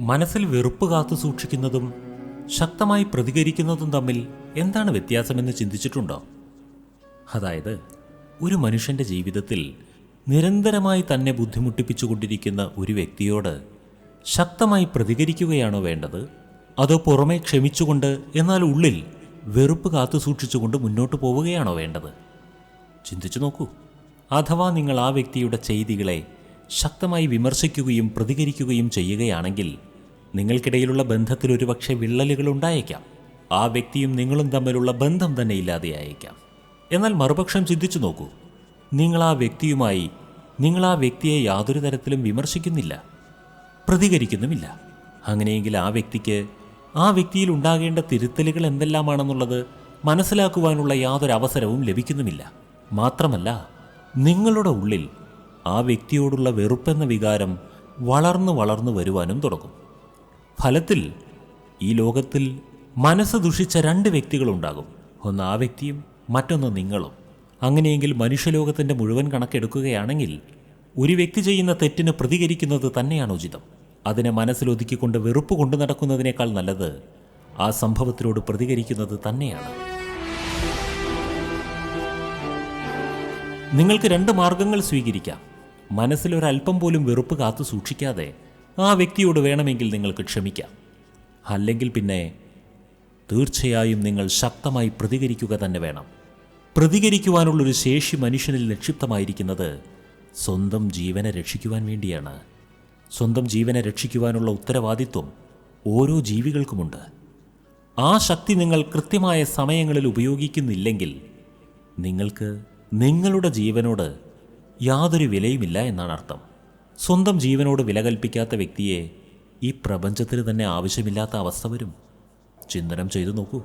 മനസ്സിൽ വെറുപ്പ് കാത്തു സൂക്ഷിക്കുന്നതും ശക്തമായി പ്രതികരിക്കുന്നതും തമ്മിൽ എന്താണ് വ്യത്യാസമെന്ന് ചിന്തിച്ചിട്ടുണ്ടോ? അതായത് ഒരു മനുഷ്യന്റെ ജീവിതത്തിൽ നിരന്തരമായി തന്നെ ബുദ്ധിമുട്ടിപ്പിച്ചുകൊണ്ടിരിക്കുന്ന ഒരു വ്യക്തിയോട് ശക്തമായി പ്രതികരിക്കുകയാണോ വേണ്ടത്? അതോ പുറമെ ക്ഷമിച്ചുകൊണ്ട് എന്നാൽ ഉള്ളിൽ വെറുപ്പ് കാത്തു സൂക്ഷിച്ചുകൊണ്ട് മുന്നോട്ട് പോവുകയാണോ വേണ്ടത്? ചിന്തിച്ചു നോക്കൂ. അഥവാ നിങ്ങൾ ആ വ്യക്തിയുടെ ചെയ്തികളെ ശക്തമായി വിമർശിക്കുകയും പ്രതികരിക്കുകയും ചെയ്യുകയാണെങ്കിൽ നിങ്ങൾക്കിടയിലുള്ള ബന്ധത്തിൽ ഒരുപക്ഷെ വിള്ളലുകൾ ഉണ്ടായേക്കാം ആ വ്യക്തിയും നിങ്ങളും തമ്മിലുള്ള ബന്ധം തന്നെ ഇല്ലാതെയായേക്കാം എന്നാൽ മറുപക്ഷം ചിന്തിച്ചു നോക്കൂ. നിങ്ങൾ ആ വ്യക്തിയുമായി നിങ്ങൾ ആ വ്യക്തിയെ യാതൊരു തരത്തിലും വിമർശിക്കുന്നില്ല പ്രതികരിക്കുന്നുമില്ല. അങ്ങനെയെങ്കിൽ ആ വ്യക്തിക്ക് ആ വ്യക്തിയിൽ ഉണ്ടാകേണ്ട തിരുത്തലുകൾ എന്തെല്ലാമാണെന്നുള്ളത് മനസ്സിലാക്കുവാനുള്ള യാതൊരു അവസരവും ലഭിക്കുന്നുമില്ല. മാത്രമല്ല നിങ്ങളുടെ ഉള്ളിൽ ആ വ്യക്തിയോടുള്ള വെറുപ്പെന്ന വികാരം വളർന്നു വളർന്നു വരുവാനും തുടങ്ങും. ഫലത്തിൽ ഈ ലോകത്തിൽ മനസ്സ് ദുഷിച്ച രണ്ട് വ്യക്തികളുണ്ടാകും. ഒന്ന് ആ വ്യക്തിയും മറ്റൊന്ന് നിങ്ങളും. അങ്ങനെയെങ്കിൽ മനുഷ്യലോകത്തിന്റെ മുഴുവൻ കണക്കെടുക്കുകയാണെങ്കിൽ ഒരു വ്യക്തി ചെയ്യുന്ന തെറ്റിന് പ്രതികരിക്കുന്നത് തന്നെയാണ് ഉചിതം. അതിനെ മനസ്സിലൊതുക്കിക്കൊണ്ട് വെറുപ്പ് കൊണ്ടു നടക്കുന്നതിനേക്കാൾ നല്ലത് ആ സംഭവത്തിനോട് പ്രതികരിക്കുന്നത് തന്നെയാണ്. നിങ്ങൾക്ക് രണ്ട് മാർഗങ്ങൾ സ്വീകരിക്കാം. മനസ്സിലൊരല്പം പോലും വെറുപ്പ് കാത്തു സൂക്ഷിക്കാതെ ആ വ്യക്തിയോട് വേണമെങ്കിൽ നിങ്ങൾക്ക് ക്ഷമിക്കാം. അല്ലെങ്കിൽ പിന്നെ തീർച്ചയായും നിങ്ങൾ ശക്തമായി പ്രതികരിക്കുക തന്നെ വേണം. പ്രതികരിക്കുവാനുള്ളൊരു ശേഷി മനുഷ്യനിൽ നിക്ഷിപ്തമായിരിക്കുന്നത് സ്വന്തം ജീവനെ രക്ഷിക്കുവാൻ വേണ്ടിയാണ്. സ്വന്തം ജീവനെ രക്ഷിക്കുവാനുള്ള ഉത്തരവാദിത്വം ഓരോ ജീവികൾക്കുമുണ്ട്. ആ ശക്തി നിങ്ങൾ കൃത്യമായ സമയങ്ങളിൽ ഉപയോഗിക്കുന്നില്ലെങ്കിൽ നിങ്ങൾക്ക് നിങ്ങളുടെ ജീവനോട് യാതൊരു വിലയുമില്ല എന്നാണ് അർത്ഥം സ്വന്തം ജീവനോട് വില കൽപ്പിക്കാത്ത വ്യക്തിയെ ഈ പ്രപഞ്ചത്തിന് തന്നെ ആവശ്യമില്ലാത്ത അവസ്ഥ വരും. ചിന്തനം ചെയ്തു നോക്കൂ.